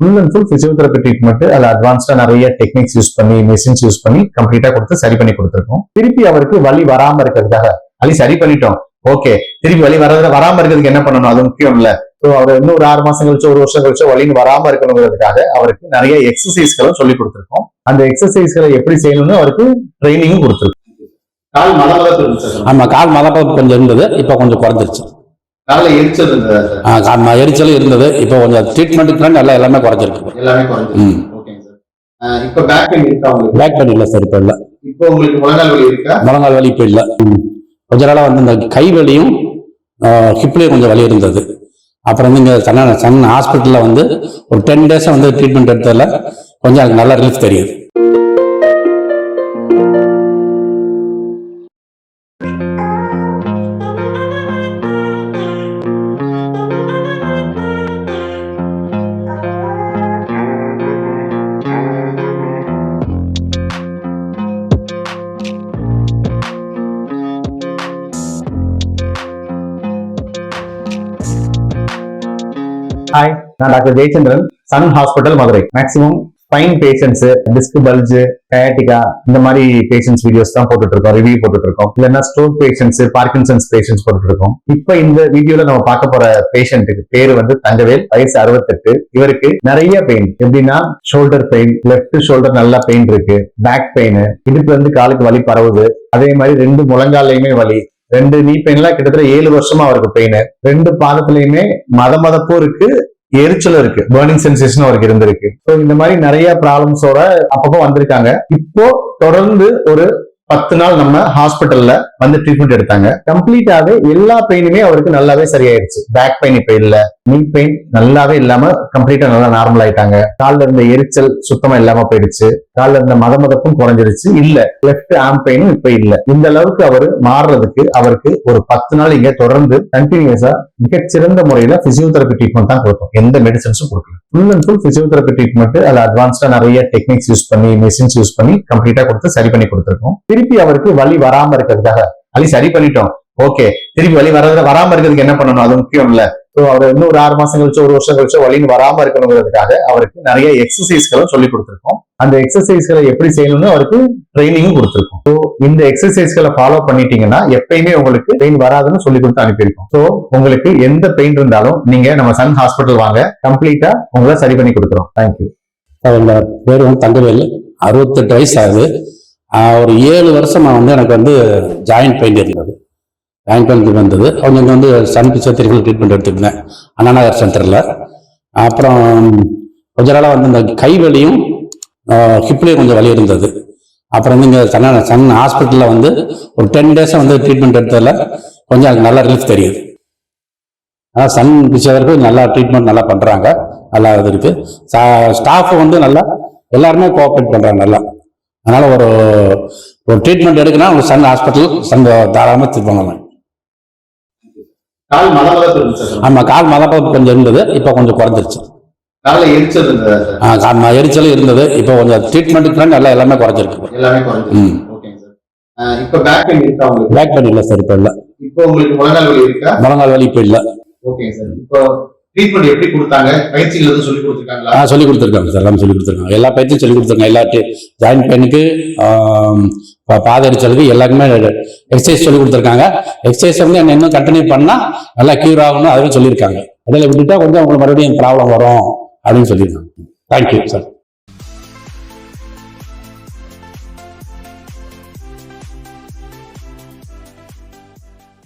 Full and full physiotherapy treatment அதில் அட்வான்ஸ்டா நிறைய டெக்னிக்ஸ் யூஸ் பண்ணி மெஷின்ஸ் யூஸ் பண்ணி கம்ப்ளீட்டா கொடுத்து சரி பண்ணி கொடுத்துருக்கோம். திருப்பி அவருக்கு வலி வராம இருக்கிறதுக்காக வலி சரி பண்ணிட்டோம். ஓகே திருப்பி வலி வர வராம இருக்கிறதுக்கு என்ன பண்ணணும்? அது முக்கியம் இல்ல ஸோ அவர் இன்னும் ஒரு ஆறு மாசம் கழிச்சோ ஒரு வருஷம் கழிச்சோ வலின்னு வராம இருக்கணுங்கிறதுக்காக அவருக்கு நிறைய எக்ஸசைஸ்களும் சொல்லி கொடுத்துருக்கோம். அந்த எக்ஸசைஸ்களை எப்படி செய்யணும்னு அவருக்கு ட்ரைனிங்கும் கொடுத்துருக்கோம். கால் மத மதத்து ஆமா கால் மதப்பம் கொஞ்சம் இருந்தது. இப்போ கொஞ்சம் குறைஞ்சிருச்சு. காலில் எரிச்சல் இருந்ததா சார்? ஆ, எரிச்சலும் இருந்தது. இப்போ கொஞ்சம் ட்ரீட்மெண்ட்டுக்கு நல்லா எல்லாமே குறைஞ்சிருக்கு. எல்லாமே சார். இப்போ பேக் பெயின் இருக்கா உங்களுக்கு? பேக் பெயின் இல்லை சார் இப்போ இல்லை. இப்போ உங்களுக்கு முழங்கால் வலி இருக்கா? முழங்கால் வலி இப்போ இல்லை. கொஞ்ச நாளாக வந்து இந்த கை வலியும் ஹிப்லேயும் கொஞ்சம் வலி இருந்தது. அப்புறம் வந்து இங்கே சன்ன சன் ஹாஸ்பிட்டலில் வந்து ஒரு டென் டேஸாக வந்து ட்ரீட்மெண்ட் எடுத்ததில் கொஞ்சம் எனக்கு நல்ல ரிலீஃப் தெரியுது. ஹாய் நான் doctor Jayachandran Sun hospital Madurai. Maximum spine patients disc bulge டயட்டிகா இந்த மாதிரி பேஷண்ட்ஸ் வீடியோஸ் தான் போட்டுட்டு இருக்கோம் ரிவ்யூ போட்டுட்டு இருக்கோம் இல்லைன்னா ஸ்ட்ரோக் பேஷண்ட்ஸ் பார்க்கின்சன்ஸ் பேஷன்ஸ் போட்டுட்டு இருக்கோம் இப்போ இந்த வீடியோல நம்ம பார்க்க போற பேஷண்ட்டுக்கு பேர் வந்து தங்கவேல் வயசு அறுபத்தெட்டு. இவருக்கு நிறைய பெயின் எப்படின்னா ஷோல்டர் பெயின் லெப்ட் ஷோல்டர் நல்லா பெயின் இருக்கு பேக் பெயின் இதுக்கு வந்து காலுக்கு வலி பரவுது. அதே மாதிரி ரெண்டு முழங்காலையுமே வலி. ரெண்டு நீ பெயின்ல கிட்டத்தட்ட ஏழு வருஷமா அவருக்கு பெயின் ரெண்டு பாதத்திலயுமே மத மதப்பும் இருக்கு எரிச்சலும் இருக்கு. பேர்னிங் சென்சேஷன் அவருக்கு இருந்திருக்கு. ஸோ இந்த மாதிரி நிறைய ப்ராப்ளம்ஸோட அப்பப்போ வந்திருக்காங்க. இப்போ தொடர்ந்து ஒரு பத்து நாள் நம்ம ஹாஸ்பிட்டல்ல வந்து ட்ரீட்மெண்ட் எடுத்தாங்க. கம்ப்ளீட்டாவே எல்லா பெயினுமே அவருக்கு நல்லாவே சரியாயிருச்சு. பேக் பெயின் இப்ப இல்ல. நீ பெயின் நல்லாவே இல்லாம கம்ப்ளீட்டா நல்லா நார்மல் ஆயிட்டாங்க. கால்ல இருந்த எரிச்சல் சுத்தமா இல்லாம போயிடுச்சு. கால்ல இருந்த மத மதப்பும் குறைஞ்சிருச்சு. இல்ல லெஃப்ட் ஆம் பெயினும் இப்ப இல்ல. இந்த அளவுக்கு அவரு மாறுறதுக்கு அவருக்கு ஒரு பத்து நாள் இங்க தொடர்ந்து கண்டினியூஸா மிகச்சிறந்த முறையில பிசியோதெரபி ட்ரீட்மெண்ட் தான் கொடுத்தோம். எந்த மெடிசன்ஸும் கொடுக்கல. Full and full physiotherapy treatment அதுல அட்வான்ஸ்டா நிறைய டெக்னிக்ஸ் யூஸ் பண்ணி மெஷின்ஸ் யூஸ் பண்ணி கம்ப்ளீட்டா கொடுத்து சரி பண்ணி கொடுத்துருக்கோம். திருப்பி அவருக்கு வலி வராம இருக்கிறதுக்காக அலி சரி பண்ணிட்டோம். ஓகே திருப்பி வலி வர வராம இருக்கிறதுக்கு என்ன பண்ணணும்? அது முக்கியம் இல்ல. அவர் இன்னும் ஒரு ஆறு மாசம் கழிச்சோ ஒரு வருஷம் கழிச்சோ வலின்னு வராம இருக்கணுங்கிறதுக்காக அவருக்கு நிறைய எக்ஸசைஸ்களும் சொல்லி கொடுத்துருக்கோம். அந்த எக்ஸசைஸ்களை எப்படி செய்யணும்னு அவருக்கு ட்ரைனிங்கும் கொடுத்துருக்கோம். ஸோ இந்த எக்ஸசைஸ்களை ஃபாலோ பண்ணிட்டீங்கன்னா எப்பயுமே உங்களுக்கு பெயின் வராதுன்னு சொல்லி கொடுத்து அனுப்பியிருக்கோம். ஸோ உங்களுக்கு எந்த பெயின் இருந்தாலும் நீங்க நம்ம சன் ஹாஸ்பிட்டல் வாங்க. கம்ப்ளீட்டா உங்களை சரி பண்ணி கொடுக்குறோம். தேங்க்யூ அவங்க பேர் வந்து தங்கவேல் அறுபத்தெட்டு வயசு ஆகுது. ஒரு ஏழு வருஷமா வந்து எனக்கு வந்து ஜாயின்ட் பெயின் இருந்தது. ஜாயிண்ட் வந்தது. அவங்க இங்கே வந்து சன் பிசியோதெரபி ட்ரீட்மெண்ட் எடுத்துருந்தேன் அண்ணா நகர் சென்டரில் அப்புறம் கொஞ்ச நாளாக வந்து இந்த கை வலியும் ஹிப்லேயும் கொஞ்சம் வலி இருந்தது. அப்புறம் வந்து இங்கே சன் சன் ஹாஸ்பிட்டலில் வந்து ஒரு டென் டேஸாக வந்து ட்ரீட்மெண்ட் எடுத்ததில் கொஞ்சம் எனக்கு நல்லா ரிலீஃப் தெரியுது. ஆனால் சன் பிசியோதெரபி நல்லா ட்ரீட்மெண்ட் நல்லா பண்ணுறாங்க நல்லா இது சா ஸ்டாஃப் வந்து நல்லா எல்லாருமே கோஆப்ரேட் பண்ணுறாங்க நல்லா. அதனால் ஒரு ஒரு ட்ரீட்மெண்ட் எடுக்கணும் ஒரு சன் ஹாஸ்பிட்டல் சன் தாராளமாக திருப்பாங்க கால் மத மதத்து இருந்துச்சு ஆமா கால் மதப்பம் கொஞ்சம் இருந்தது இப்போ கொஞ்சம் குறைஞ்சிருச்சு. காலில் எரிச்சல் இருந்ததா சார்? ஆ, கா- ம- எரிச்சலும் இருந்தது இப்போ கொஞ்சம் ட்ரீட்மெண்ட்டுக்கு நல்லா எல்லாமே குறைஞ்சிருக்கு. எல்லாமே ம். இப்போ பேக் பெயின் இருக்கா உங்களுக்கு? பேக் பெயின் இல்லை சார் இப்போ இல்லை. இப்போ உங்களுக்கு முழங்கால் வலி இருக்கா? முழங்கால் வலி இப்போ இல்லை. ஓகேங்க சார் இப்போ ட்ரீட்மெண்ட் எப்படி கொடுத்தாங்க? பயிற்சிகள் எதுவும் சொல்லி கொடுத்துருக்காங்களா? ஆ சொல்லி கொடுத்துருக்காங்க சார் எல்லாமே சொல்லி கொடுத்துருக்காங்க. எல்லா பயிற்சியும் சொல்லி கொடுத்துருக்காங்க. எல்லா ஜாயின்ட் பெயினுக்கு பாதரிச்சலுக்கு எல்லாருக்குமே எக்ஸசைஸ் சொல்லி கொடுத்துருக்காங்க. எக்ஸசைஸ் வந்து என்ன இன்னும் கண்டினியூ பண்ணா நல்லா கியூர் ஆகணும் அதுவும் சொல்லியிருக்காங்க. இடையில விட்டுட்டா கொஞ்சம் உங்களுக்கு மறுபடியும் ப்ராப்ளம் வரும் அப்படின்னு சொல்லியிருக்காங்க. Thank you sir